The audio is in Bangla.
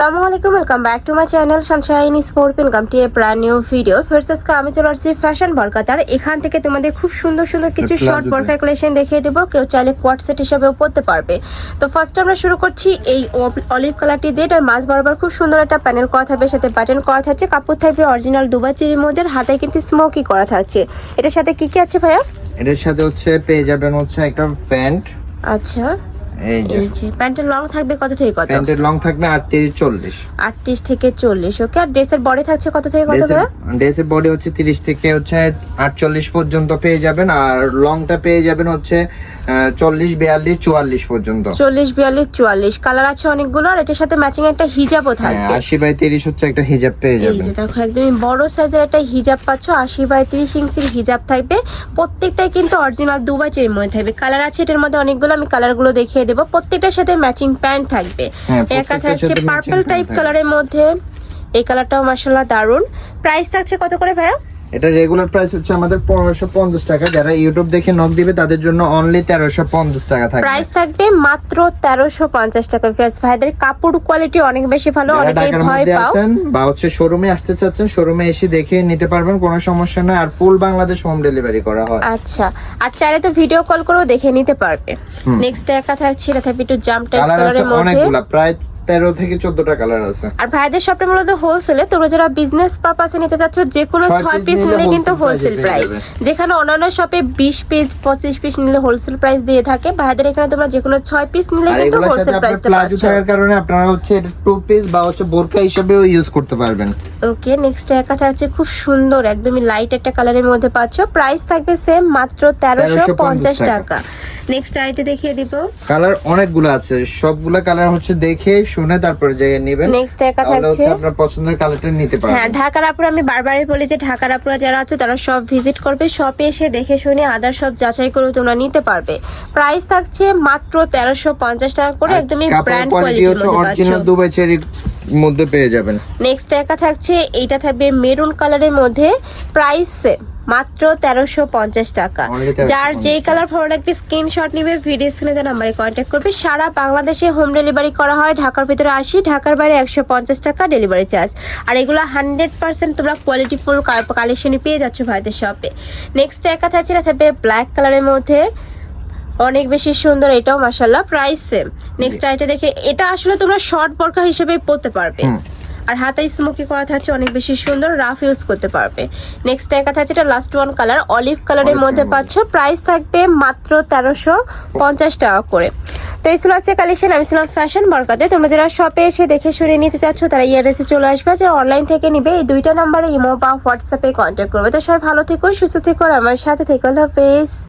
আসসালামু আলাইকুম welcome back to my channel Sunshine Sport welcome to a brand new video first আজকে আমি চলে আসছি ফ্যাশন বরকাতার এখান থেকে তোমাদের খুব সুন্দর সুন্দর কিছু শর্ট। বরকা কালেকশন দেখিয়ে দেবো। কেউ চাইলে কোয়াট সেট হিসাবেও পরতে পারবে। তো ফার্স্ট আমরা শুরু করছি এই অলিভ কালারটি দিয়ে। এটার মাছ বরাবর খুব সুন্দর একটা প্যানেল করা থাকবে সাথে বাটন করা থাকছে কাপড় থাকবে অরিজিনাল দুবা চিরির মধ্যে। হাতায় কিন্তু স্মোকি করা থাকছে। এটার সাথে কি কি আছে ভাইয়া? এটার সাথে হচ্ছে পেয়ে যাবেন হচ্ছে একটা প্যান্ট। আচ্ছা। এই যে। প্যান্টের লং থাকবে কত থেকে কত? প্যান্টের লং থাকবে আটত্রিশ চল্লিশ। আটত্রিশ থেকে চল্লিশ ওকে? আর ড্রেসের বডি থাকছে কত থেকে কত ড্রেসের বডি হচ্ছে তিরিশ থেকে হচ্ছে আটচল্লিশ পর্যন্ত পেয়ে যাবেন আর লংটা পেয়ে যাবেন হচ্ছে চল্লিশ বিয়াল্লিশ চুয়াল্লিশ পর্যন্ত। চল্লিশ বিয়াল্লিশ চুয়াল্লিশ। কালার আছে অনেকগুলো আর এটার সাথে ম্যাচিং একটা হিজাবও হ্যাঁ থাকবে। আশি বাই তিরিশ হচ্ছে একটা হিজাব পেয়ে এই যাবেন। যে দেখো একদমই বড় সাইজের একটা হিজাব পাচ্ছ আশি বাই তিরিশ ইঞ্চির হিজাব থাকবে। প্রত্যেকটাই কিন্তু অরিজিনাল দুবাই চেরির মধ্যে থাকবে। কালার আছে এটার মধ্যে অনেকগুলো আমি কালারগুলো দেখিয়ে দেবো। প্রত্যেকটার সাথে ম্যাচিং প্যান্ট থাকবে। একা থাকছে পার্পল টাইপ কালারের মধ্যে। এই কালারটাও মার্শাল্লাহ দারুণ প্রাইস থাকছে কত করে ভাইয়া? এটা রেগুলার প্রাইস হচ্ছে আমাদের পনেরোশো পঞ্চাশ টাকা। যারা ইউটিউব দেখে নক দিবে তাদের জন্য অনলি তেরোশো পঞ্চাশ টাকা থাকবে। প্রাইস থাকবে মাত্র তেরোশো পঞ্চাশ টাকা। ফ্রেন্ডস ভাইদের কাপড় কোয়ালিটি অনেক বেশি ভালো অনেকেই ভয় পাও। আছেন বা হচ্ছে শোরুমে আসতে চাচ্ছেন শোরুমে এসে দেখে নিতে পারবেন কোনো সমস্যা নাই। আর ফুল বাংলাদেশ হোম ডেলিভারি করা হয়। আচ্ছা। আর চাইলে তো ভিডিও কল করেও দেখে নিতে পারবে। নেক্সট একা থাকছে এটা থাকবে একটু জাম টাইপ কালারের মধ্যে। অনেকগুলা প্রায় তেরো থেকে চোদ্দটা কালার আছে। আর ভাইদের শপটা মূলত হোলসেলে তোমরা যারা বিজনেস পারপাসে নিতে চাচ্ছ যে কোনো ছয় পিস নিলে কিন্তু হোলসেল প্রাইস যেখানে অন্যান্য শপে বিশ পিস পঁচিশ পিস নিলে হোলসেল প্রাইস দিয়ে থাকে ভাইদের এখানে তোমরা যে কোনো ছয় পিস নিলে কিন্তু হোলসেল প্রাইসটা প্লাজো পাচ্ছ। থাকার কারণে আপনারা হচ্ছে টু পিস বা হচ্ছে বোরকা হিসেবেও ইউজ করতে পারবেন। ওকে নেক্সট একা থাকছে খুব সুন্দর একদমই লাইট একটা কালারের মধ্যে পাচ্ছ। প্রাইস থাকবে সেম মাত্র তেরোশো পঞ্চাশ 1350 টাকা। নেক্সট আইটে দেখিয়ে দিব। কালার অনেকগুলো আছে। সবগুলা কালার হচ্ছে দেখে শুনে তারপরে যে নেবেন। নেক্সট একা থাকছে আপনার পছন্দের কালারটা নিতে হ্যাঁ ঢাকার আপুরা আমি বারবারই বলি যে ঢাকার আপুরা যারা আছে তারা সব ভিজিট করবে শপে এসে দেখে শুনে আদার সব যাচাই করে তোমরা নিতে পারবে। প্রাইস থাকছে মাত্র তেরোশো পঞ্চাশ টাকা করে একদমই ব্র্যান্ড কোয়ালিটি হচ্ছে অরিজিনাল দুবাই চেরির মধ্যে পেয়ে যাবেন। নেক্সট একা থাকছে এইটা থাকবে মেরুন কালারের মধ্যে প্রাইস মাত্র তেরোশো পঞ্চাশ টাকা। যার যেই কালার ভালো লাগবে স্ক্রিনশট নিবে ভিডিও স্ক্রিনে দেওয়া নাম্বারে কন্ট্যাক্ট করবে। সারা বাংলাদেশে হোম ডেলিভারি করা হয় ঢাকার ভিতরে আসি ঢাকার বাইরে একশো পঞ্চাশ টাকা ডেলিভারি চার্জ আর এগুলো হান্ড্রেড পার্সেন্ট তোমরা কোয়ালিটি ফুল কালেকশনই পেয়ে যাচ্ছ ভাইদের শপে নেক্সট একা থাকছে থাকবে ব্ল্যাক কালারের মধ্যে অনেক বেশি সুন্দর এটাও মাসাল্লাহ প্রাইস সেম নেক্সট আইটা দেখে এটা আসলে তোমরা শর্ট বরকা হিসেবে পরতে পারবে। আর হাতে স্মোকি করা থাকছে অনেক বেশি সুন্দর রাফ ইউজ করতে পারবে। নেক্সট একা থাকছে এটা লাস্ট ওয়ান কালার অলিভ কালারের মধ্যে পাচ্ছ প্রাইস থাকবে মাত্র তেরোশো পঞ্চাশ টাকা করে। তো এই ছিল আজকে কালেকশন আমি ছিলাম ফ্যাশন বরকাতে তোমরা যারা শপে এসে দেখে শুনে নিতে চাচ্ছ তারা ইয়ারএসে চলে আসবে। যারা অনলাইন থেকে নিবে এই দুইটা নাম্বারে ইমো বা হোয়াটসঅ্যাপে কন্ট্যাক্ট করবে। তো সবাই ভালো থেকো সুস্থ থেকো আর আমার সাথে থেকো আল্লাহ হাফেজ।